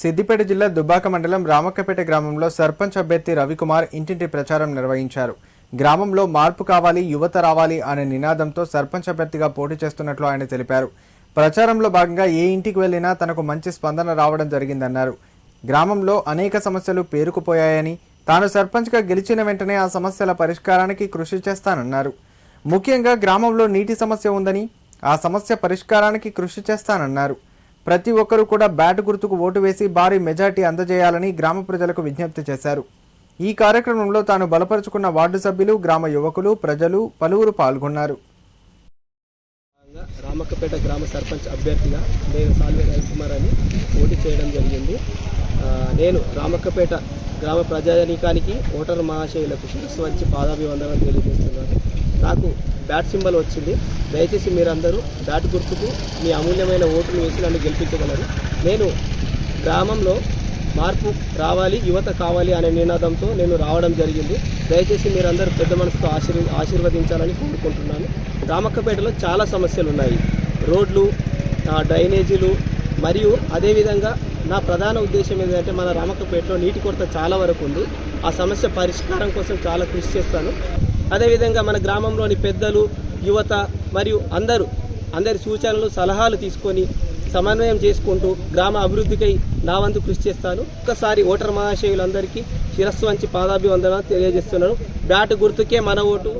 సిద్దిపేట జిల్లా దుబ్బాక మండలం రామక్కపేట గ్రామంలో సర్పంచ్ అభ్యర్థి రవికుమార్ ఇంటింటి ప్రచారం నిర్వహించారు. గ్రామంలో మార్పు కావాలి యువత రావాలి అనే నినాదంతో సర్పంచ్ అభ్యర్థిగా పోటీ చేస్తున్నట్లు ఆయన తెలిపారు. ప్రచారంలో భాగంగా ఏ ఇంటికి వెళ్ళినా తనకు మంచి స్పందన రావడం జరిగిందన్నారు. గ్రామంలో అనేక సమస్యలు పేరుకుపోయాయని తాను సర్పంచ్గా గెలిచిన వెంటనే ఆ సమస్యల పరిష్కారానికి కృషి చేస్తానన్నారు. ముఖ్యంగా గ్రామంలో నీటి సమస్య ఉందని ఆ సమస్య పరిష్కారానికి కృషి చేస్తానన్నారు. ప్రతి ఒక్కరూ కూడా బ్యాట్ గుర్తుకు ఓటు వేసి భారీ మెజార్టీ అందజేయాలని గ్రామ ప్రజలకు విజ్ఞప్తి చేశారు. ఈ కార్యక్రమంలో తాను బలపరుచుకున్న వార్డు సభ్యులు గ్రామ యువకులు ప్రజలు పలువురు పాల్గొన్నారు. రామక్కపేట గ్రామ సర్పంచ్ అభ్యర్థిగా నేను సాల్వే రవికుమార్ అని పోటీ చేయడం జరిగింది. నేను రామక్కపేట గ్రామ ప్రజానీకానికి ఓటర్ మహాశయులకు శిరస్సు వచ్చి పాదాభివందనం తెలియజేస్తున్నాను. నాకు బ్యాట్ సింబల్ వచ్చింది. దయచేసి మీరందరూ బ్యాట్ గుర్తుకు మీ అమూల్యమైన ఓటును వేసి నన్ను గెలిపించగలరు. నేను గ్రామంలో మార్పు రావాలి యువత కావాలి అనే నినాదంతో నేను రావడం జరిగింది. దయచేసి మీరందరూ పెద్ద మనసుతో ఆశీర్ ఆశీర్వదించాలని కోరుకుంటున్నాను. రామక్కపేటలో చాలా సమస్యలు ఉన్నాయి రోడ్లు డ్రైనేజీలు మరియు అదేవిధంగా నా ప్రధాన ఉద్దేశం ఏంటంటే మన రామక్కపేటలో నీటి కొరత చాలా వరకు ఉంది. ఆ సమస్య పరిష్కారం కోసం చాలా కృషి చేస్తాను. అదేవిధంగా మన గ్రామంలోని పెద్దలు యువత మరియు అందరూ అందరి సూచనలు సలహాలు తీసుకొని సమన్వయం చేసుకుంటూ గ్రామ అభివృద్ధికై నా వంతు కృషి చేస్తాను. ఒక్కసారి ఓటర్ మహాశయులందరికీ శిరస్సు వంచి పాదాభివందన తెలియజేస్తున్నాను. బ్యాట్ గుర్తుకే మన ఓటు.